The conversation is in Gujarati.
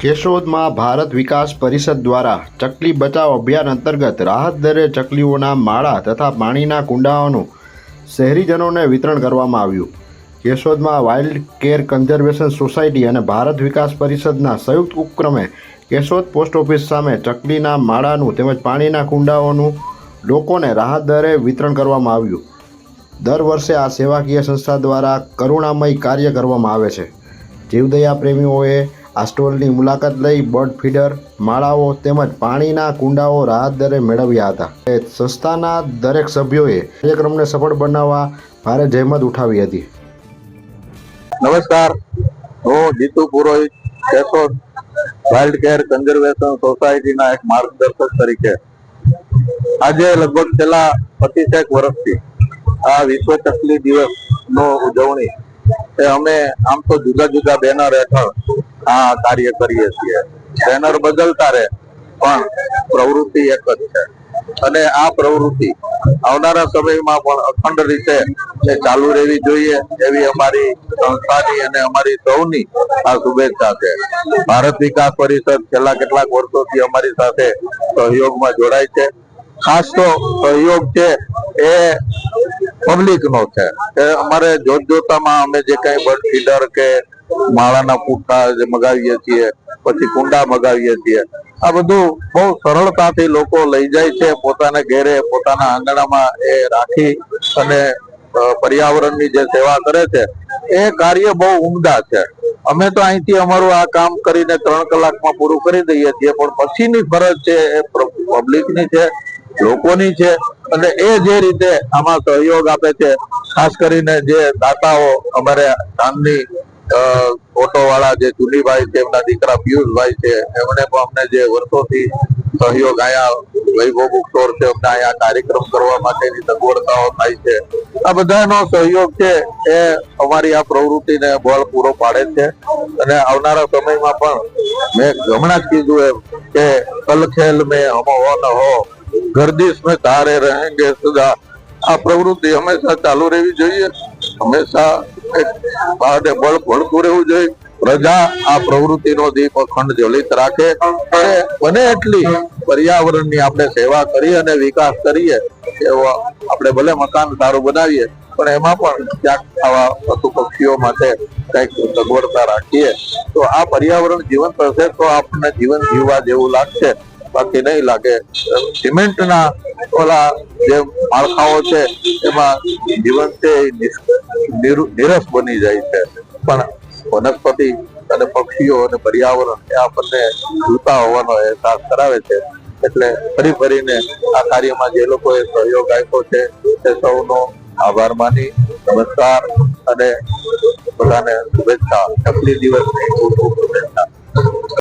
કેશોદમાં ભારત વિકાસ પરિષદ દ્વારા ચકલી બચાવ અભિયાન અંતર્ગત રાહત દરે ચકલીઓના માળા તથા પાણીના કુંડાઓનું શહેરીજનોને વિતરણ કરવામાં આવ્યું. કેશોદમાં વાઇલ્ડ કેર કન્ઝર્વેશન સોસાયટી અને ભારત વિકાસ પરિષદના સંયુક્ત ઉપક્રમે કેશોદ પોસ્ટ ઓફિસ સામે ચકલીના માળાનું તેમજ પાણીના કુંડાઓનું લોકોને રાહત દરે વિતરણ કરવામાં આવ્યું. દર વર્ષે આ સેવાકીય સંસ્થા દ્વારા કરુણામય કાર્ય કરવામાં આવે છે. જીવદયા પ્રેમીઓએ આ સ્ટોલની મુલાકાત લઈ બર્ડ ફીડર, માળાઓ તેમજ પાણીના કુંડાઓ રાહત દરે મેળવ્યા હતા. સંસ્થાના દરેક સભ્યોએ કાર્યક્રમને સફળ બનાવવા ભારે જહેમત ઉઠાવી હતી. નમસ્કાર. હું Jitu Purohit, Keshod wild care conservation સોસાયટીના એક માર્ગદર્શક તરીકે. આજે લગભગ છેલ્લા પચીસેક વર્ષથી આ વિશ્વ ચકલી દિવસ નો ઉજવણી. એ અમે આમ તો જુદા જુદા બેનર હેઠળ આ કાર્ય કરીએ છીએ. બેનર બદલતા રહે, પણ પ્રવૃત્તિ એક જ છે. અને આ પ્રવૃત્તિ આવનારા સમયમાં પણ અખંડ રીતે ચાલુ રહેવી જોઈએ એવી અમારી સંસ્થાની અને અમારી સૌની આ શુભેચ્છા છે. ભારત વિકાસ પરિષદ છેલ્લા કેટલાક વર્ષોથી અમારી સાથે સહયોગમાં જોડાય છે. ખાસ તો સહયોગ છે એ પબ્લિક નો છે. અમારે જોત જોતામાં અમે જે કઈ બર્ડ ફીડર કે માળાના પૂઠા જે મગાવીએ છીએ, પછી કુંડા મગાવીએ છીએ. આ બધું બહુ સરળતાથી લોકો લઈ જાય છે, પોતાના ઘેરે, પોતાના આંગણામાં એ રાખી અને પર્યાવરણની જે સેવા કરે છે, એ કાર્ય બહુ ઉમદા છે. અમે તો અહીંથી અમારું આ કામ કરીને ત્રણ કલાકમાં પૂરું કરી દઈએ છીએ, પણ પછીની ફરજ છે એ પબ્લિકની છે, લોકોની છે, અને એ જે રીતે આમાં સહયોગ આપે છે, ખાસ કરીને જે દાતાઓ અમારે ધામની ઓટો વાળા જે ચુનીભાઈ છે, એમના દીકરા પિયુષભાઈ છે, એમણે પણ અમને જે વર્ષોથી સહયોગ આયા વૈભવ બુક સ્ટોર છે, અમને અહીંયા કાર્યક્રમ કરવા માટેની સગવડતાઓ થાય છે. આ બધાનો સહયોગ છે એ અમારી આ પ્રવૃત્તિને બળ પૂરો પાડે છે. અને આવનારા સમયમાં પણ મેં હમણાં જ કીધું એમ કે કલખેલ મેં હમ હો ન હો ગર્દિશ મેં તારે રહેંગે સદા આ પ્રવૃત્તિ હંમેશા ચાલુ રહેવી જોઈએ. હંમેશા બહારને બળ રહેવું જોઈએ. પ્રજા આ પ્રવૃત્તિનો દીપ અખંડ જ્વલિત રાખે અને બને એટલી પર્યાવરણની આપણે સેવા કરી અને વિકાસ કરીએ એવો આપણે ભલે મકાન સારું બનાવીએ, પણ એમાં પણ ક્યાંક આવા પશુ પક્ષીઓ માટે કંઈક સગવડતા રાખીએ. તો આ પર્યાવરણ જીવન થશે તો આપણને જીવન જીવવા જેવું લાગશે. બાકી નહીં લાગે. સિમેન્ટના ઓલા જે માળખાઓ છે, એમાં જીવન તે નિરુ- નિરસ બની જાય છે. પણ વનસ્પતિ અને પક્ષીઓ અને પર્યાવરણ એ આપણને જીવતા હોવાનો અહેસાસ કરાવે છે. એટલે ફરી ફરીને આ કાર્યમાં જે લોકોએ સહયોગ આપ્યો છે, તે સૌનો આભાર માની, નમસ્કાર અને બધાને શુભેચ્છા. તકલીફ દિવસની ખૂબ ખૂબ શુભેચ્છા.